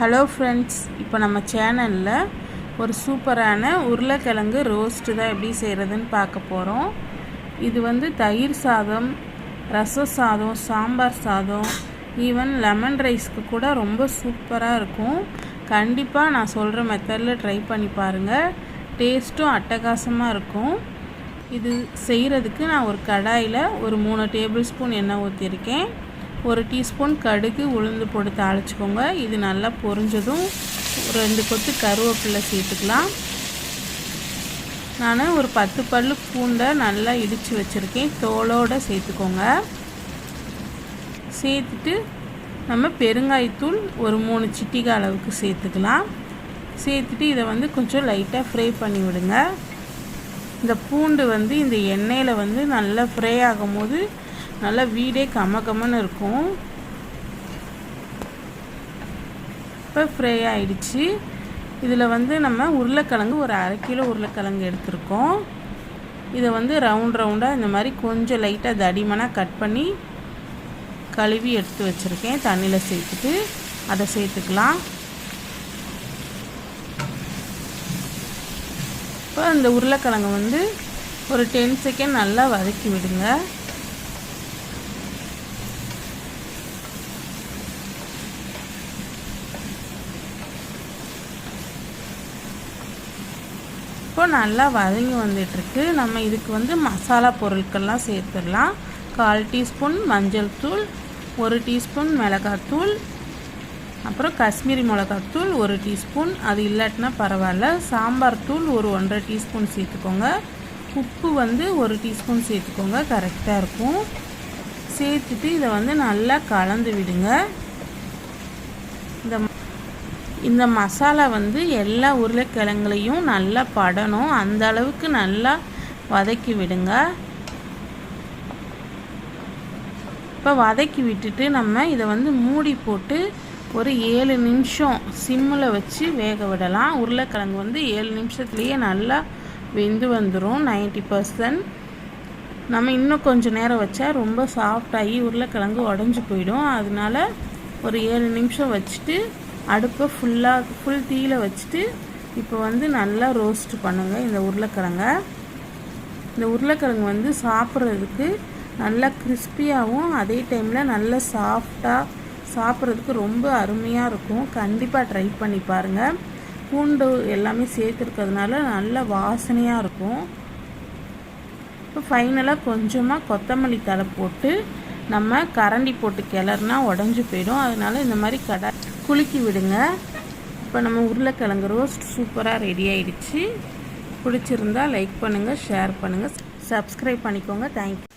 Hello friends இப்போ நம்ம சேனலில் ஒரு சூப்பரான உருளைக்கிழங்கு ரோஸ்ட்டு தான் எப்படி செய்கிறதுன்னு பார்க்க போகிறோம் இது வந்து தயிர் சாதம் ரச சாதம் சாம்பார் சாதம் ஈவன் லெமன் ரைஸ்க்கு கூட ரொம்ப சூப்பராக இருக்கும். கண்டிப்பாக நான் சொல்கிற மெத்தடில் ட்ரை பண்ணி பாருங்கள் டேஸ்ட்டும் அட்டகாசமாக இருக்கும். இது செய்கிறதுக்கு நான் ஒரு கடாயில் ஒரு மூணு டேபிள் ஸ்பூன் எண்ணெய் ஊற்றிருக்கேன் ஒரு டீஸ்பூன் கடுகு உளுந்து போட்டு தாளிச்சுக்கோங்க. இது நல்லா பொரிஞ்சதும் ரெண்டு கொத்து கருவேப்பிலை சேர்த்துக்கலாம். நான் ஒரு பத்து பல் பூண்டை நல்லா இடித்து வச்சுருக்கேன். தோலோடு சேர்த்துக்கோங்க. சேர்த்துட்டு நம்ம பெருங்காயத்தூள் ஒரு மூணு சிட்டிகை அளவுக்கு சேர்த்துக்கலாம். சேர்த்துட்டு இதை வந்து கொஞ்சம் லைட்டாக ஃப்ரை பண்ணி விடுங்க. இந்த பூண்டு வந்து இந்த எண்ணெயில் வந்து நல்லா ஃப்ரை ஆகும்போது நல்லா வீடே கம கமன்னு இருக்கும். இப்போ ஃப்ரை ஆயிடுச்சு. இதில் வந்து நம்ம உருளைக்கிழங்கு ஒரு அரை கிலோ உருளைக்கிழங்கு எடுத்திருக்கோம். இதை வந்து ரவுண்ட் ரவுண்டாக இந்த மாதிரி கொஞ்சம் லைட்டாக தடிமனாக கட் பண்ணி கழுவி எடுத்து வச்சுருக்கேன். தண்ணியில் சேர்த்துட்டு அதை சேர்த்துக்கலாம். இப்போ இந்த உருளைக்கிழங்கு வந்து ஒரு டென் செகண்ட் நல்லா வதக்கி விடுங்க. இப்போ நல்லா வதங்கி வந்துட்டுருக்கு. நம்ம இதுக்கு வந்து மசாலா பொருட்கள்லாம் சேர்த்துடலாம். கால் டீஸ்பூன் மஞ்சள் தூள் ஒரு டீஸ்பூன் மிளகாத்தூள் அப்புறம் காஷ்மீரி மிளகாத்தூள் ஒரு டீஸ்பூன். அது இல்லாட்டினா பரவாயில்ல. சாம்பார் தூள் ஒரு ஒன்றரை டீஸ்பூன் சேர்த்துக்கோங்க. உப்பு வந்து ஒரு டீஸ்பூன் சேர்த்துக்கோங்க. கரெக்டாக இருக்கும். சேர்த்துட்டு இதை வந்து நல்லா கலந்து விடுங்க. இந்த மசாலா வந்து எல்லா உருளைக்கிழங்குலையும் நல்லா படணும். அந்த அளவுக்கு நல்லா வதக்கி விடுங்க. இப்போ வதக்கி விட்டுட்டு நம்ம இதை வந்து மூடி போட்டு ஒரு ஏழு நிமிஷம் சிம்மில் வச்சு வேக விடலாம். உருளைக்கிழங்கு வந்து ஏழு நிமிஷத்துலேயே நல்லா வெந்து வந்துடும் நைன்ட்டி பர்சன்ட். நம்ம இன்னும் கொஞ்சம் நேரம் வச்சா ரொம்ப சாஃப்டாகி உருளைக்கிழங்கு உடஞ்சி போயிடும். அதனால ஒரு ஏழு நிமிஷம் வச்சுட்டு அடுப்பை ஃபுல்லாக ஃபுல் தீயில் வச்சுட்டு இப்போ வந்து நல்லா ரோஸ்ட் பண்ணுங்கள் இந்த உருளைக்கிழங்க. இந்த உருளைக்கிழங்கு வந்து சாப்பிட்றதுக்கு நல்லா கிறிஸ்பியாகவும் அதே டைமில் நல்லா சாஃப்டாக சாப்பிட்றதுக்கு ரொம்ப அருமையாக இருக்கும். கண்டிப்பாக ட்ரை பண்ணி பாருங்கள் பூண்டு எல்லாமே சேர்த்துருக்கிறதுனால நல்ல வாசனையாக இருக்கும். இப்போ ஃபைனலாக கொஞ்சமாக கொத்தமல்லி தலை போட்டு நம்ம கரண்டி போட்டு கிளறுனா உடஞ்சி போயிடும். அதனால் இந்த மாதிரி கடை குலுக்கி விடுங்க. இப்போ நம்ம உருளைக்கிழங்கு ரோஸ்ட் சூப்பராக ரெடி ஆயிடுச்சு. பிடிச்சிருந்தா லைக் பண்ணுங்கள் ஷேர் பண்ணுங்கள் சப்ஸ்கிரைப் பண்ணிக்கோங்க. தேங்க்யூ